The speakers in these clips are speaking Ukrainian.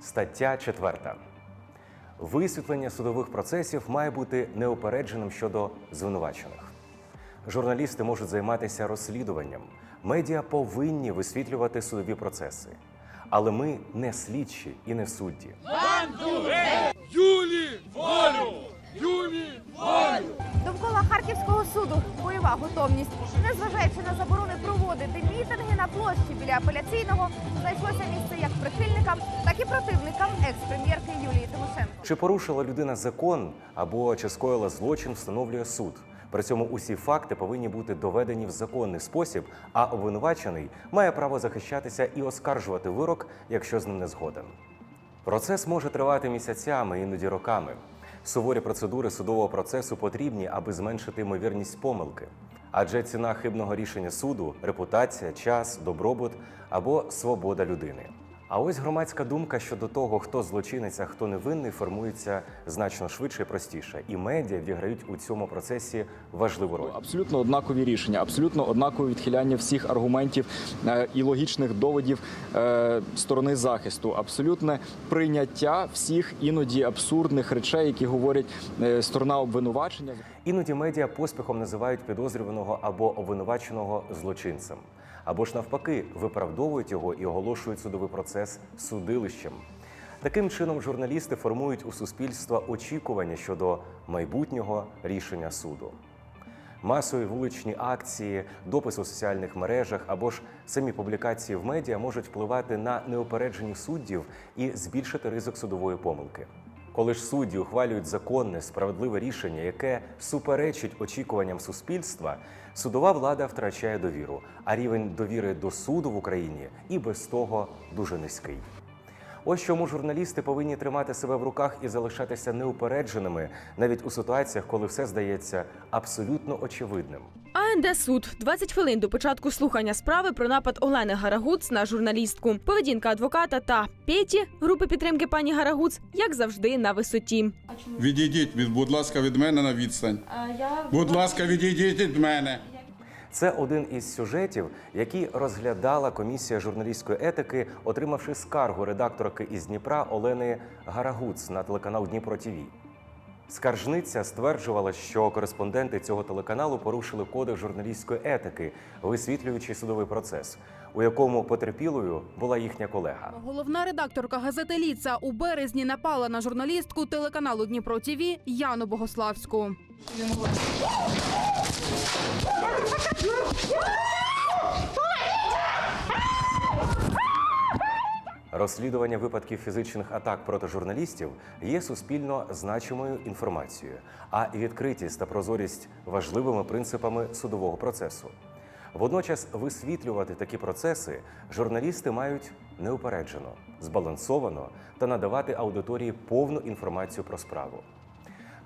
Стаття 4. Висвітлення судових процесів має бути неупередженим щодо звинувачених. Журналісти можуть займатися розслідуванням. Медіа повинні висвітлювати судові процеси. Але ми не слідчі і не судді. На площі біля апеляційного, знайшлося місце як прихильникам, так і противникам екс-прем'єрки Юлії Тимошенко. Чи порушила людина закон або чи скоїла злочин, встановлює суд. При цьому усі факти повинні бути доведені в законний спосіб, а обвинувачений має право захищатися і оскаржувати вирок, якщо з ним не згоден. Процес може тривати місяцями, іноді роками. Суворі процедури судового процесу потрібні, аби зменшити ймовірність помилки. Адже ціна хибного рішення суду репутація, час, добробут або свобода людини. А ось громадська думка щодо того, хто злочинець, а хто невинний, формується значно швидше і простіше. І медіа відіграють у цьому процесі важливу роль. Абсолютно однакові рішення, абсолютно однакове відхиляння всіх аргументів е, і логічних доводів е, сторони захисту, абсолютне прийняття всіх іноді абсурдних речей, які говорять е, сторона обвинувачення. Іноді медіа поспіхом називають підозрюваного або обвинуваченого злочинцем, або ж навпаки виправдовують його і оголошують судовий процес судилищем. Таким чином, журналісти формують у суспільства очікування щодо майбутнього рішення суду. Масові вуличні акції, допис у соціальних мережах або ж самі публікації в медіа можуть впливати на неупередженість суддів і збільшити ризик судової помилки. Коли ж судді ухвалюють законне, справедливе рішення, яке суперечить очікуванням суспільства, судова влада втрачає довіру, а рівень довіри до суду в Україні і без того дуже низький. Ось чому журналісти повинні тримати себе в руках і залишатися неупередженими навіть у ситуаціях, коли все здається абсолютно очевидним. АНД суд 20 хвилин до початку слухання справи про напад Олени Гарагуц на журналістку. Поведінка адвоката та Петі групи підтримки пані Гарагуц, як завжди, на висоті. Відійдіть, від- будь ласка, від мене на відстань. Будь ласка, відійдіть від мене. Це один із сюжетів, який розглядала комісія журналістської етики, отримавши скаргу редакторки із Дніпра Олени Гарагуц на телеканал Дніпро ТІВІ. Скаржниця стверджувала, що кореспонденти цього телеканалу порушили кодекс журналістської етики, висвітлюючи судовий процес, у якому потерпілою була їхня колега. Головна редакторка газети Ліца у березні напала на журналістку телеканалу Дніпро ТІВІ Яну Богославську. Розслідування випадків фізичних атак проти журналістів є суспільно значимою інформацією, а відкритість та прозорість важливими принципами судового процесу. Водночас висвітлювати такі процеси журналісти мають неупереджено, збалансовано та надавати аудиторії повну інформацію про справу.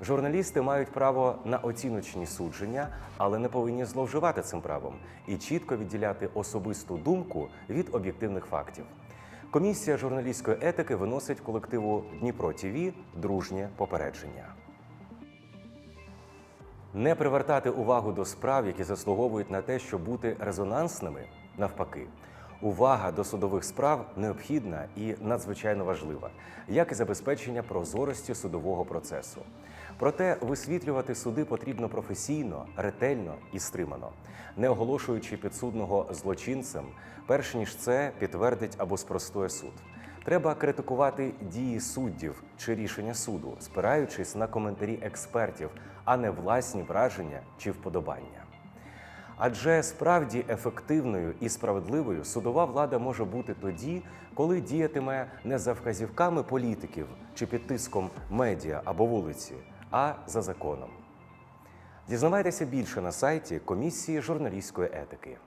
Журналісти мають право на оціночні судження, але не повинні зловживати цим правом і чітко відділяти особисту думку від об'єктивних фактів. Комісія журналістської етики виносить колективу Дніпро ТІВІ дружнє попередження. Не привертати увагу до справ, які заслуговують на те, щоб бути резонансними, навпаки. Увага до судових справ необхідна і надзвичайно важлива, як і забезпечення прозорості судового процесу. Проте висвітлювати суди потрібно професійно, ретельно і стримано, не оголошуючи підсудного злочинцем, перш ніж це підтвердить або спростує суд. Треба критикувати дії суддів чи рішення суду, спираючись на коментарі експертів, а не власні враження чи вподобання. Адже справді ефективною і справедливою судова влада може бути тоді, коли діятиме не за вказівками політиків чи під тиском медіа або вулиці, а за законом. Дізнавайтеся більше на сайті комісії журналістської етики.